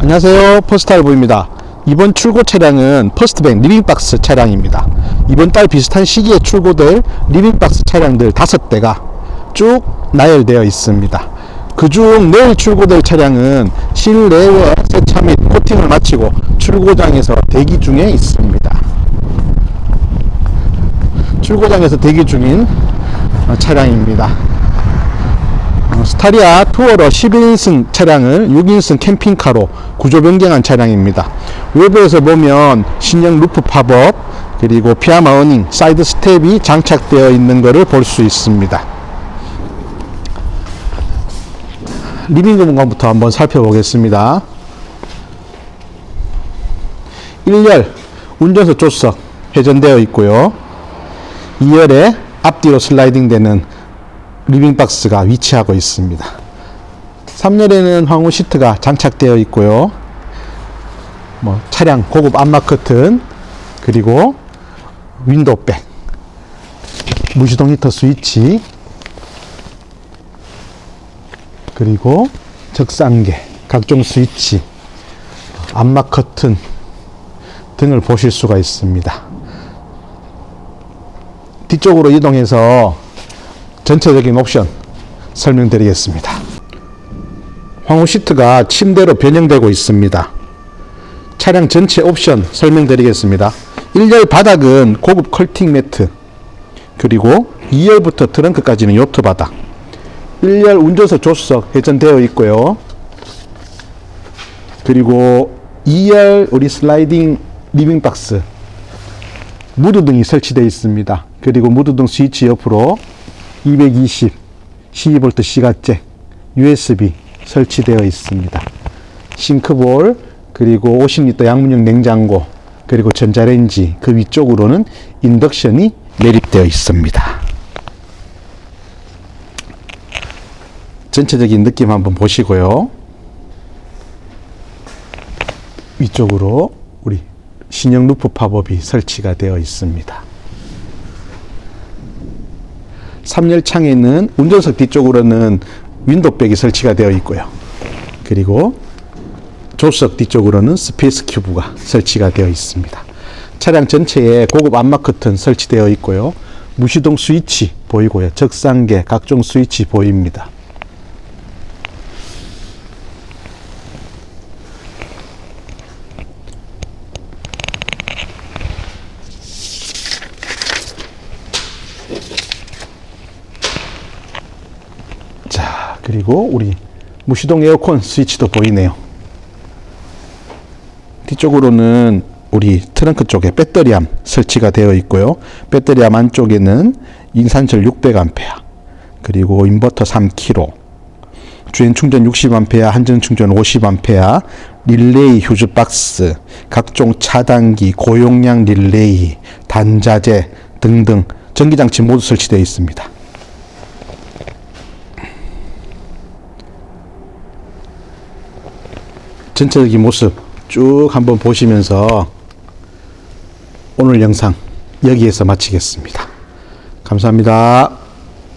안녕하세요. 퍼스트알보입니다. 이번 출고 차량은 퍼스트뱅 리빙박스 차량입니다. 이번 달 비슷한 시기에 출고될 리빙박스 차량들 다섯 대가 쭉 나열되어 있습니다. 그중 내일 출고될 차량은 실내외 세차 및 코팅을 마치고 출고장에서 대기 중에 있습니다. 출고장에서 대기 중인 어, 차량입니다. 어, 스타리아 투어러 11인승 차량을 6인승 캠핑카로 구조 변경한 차량입니다. 외부에서 보면 신형 루프 팝업 그리고 피아마 어닝, 사이드 스텝이 장착되어 있는 것을 볼 수 있습니다. 리빙 공간부터 한번 살펴보겠습니다. 1열 운전석 조수석 회전되어 있고요. 2열에 앞뒤로 슬라이딩 되는 리빙박스가 위치하고 있습니다. 3열에는 황후 시트가 장착되어 있고요. 뭐 차량 고급 안마 커튼 그리고 윈도우백 무시동 히터 스위치 그리고 적상계 각종 스위치 안마 커튼 등을 보실 수가 있습니다. 뒤쪽으로 이동해서 전체적인 옵션 설명드리겠습니다. 황후 시트가 침대로 변형되고 있습니다. 차량 전체 옵션 설명드리겠습니다. 1열 바닥은 고급 컬팅 매트 그리고 2열부터 트렁크까지는 요트 바닥 1열 운전석 조수석 회전되어 있고요. 그리고 2열 우리 슬라이딩 리빙박스 무드등이 설치되어 있습니다. 그리고 무드등 스위치 옆으로 220 12V 시가잭 USB 설치되어 있습니다. 싱크볼 그리고 50리터 양문형 냉장고 그리고 전자레인지 그 위쪽으로는 인덕션이 매립되어 있습니다. 전체적인 느낌 한번 보시고요. 위쪽으로 우리 신형 루프 팝업이 설치가 되어 있습니다. 3열 창에는 운전석 뒤쪽으로는 윈도백이 설치가 되어 있고요. 그리고 조수석 뒤쪽으로는 스페이스 큐브가 설치가 되어 있습니다. 차량 전체에 고급 안마 커튼 설치되어 있고요. 무시동 스위치 보이고요. 적상계 각종 스위치 보입니다. 자, 그리고 우리 무시동 에어컨 스위치도 보이네요. 뒤쪽으로는 우리 트렁크 쪽에 배터리암 설치가 되어 있고요. 배터리암 안쪽에는 인산철 600A, 그리고 인버터 3kg, 주행 충전 60A, 한전 충전 50A, 릴레이 휴즈 박스, 각종 차단기, 고용량 릴레이, 단자재 등등 전기장치 모두 설치되어 있습니다. 전체적인 모습 쭉 한번 보시면서 오늘 영상 여기에서 마치겠습니다. 감사합니다.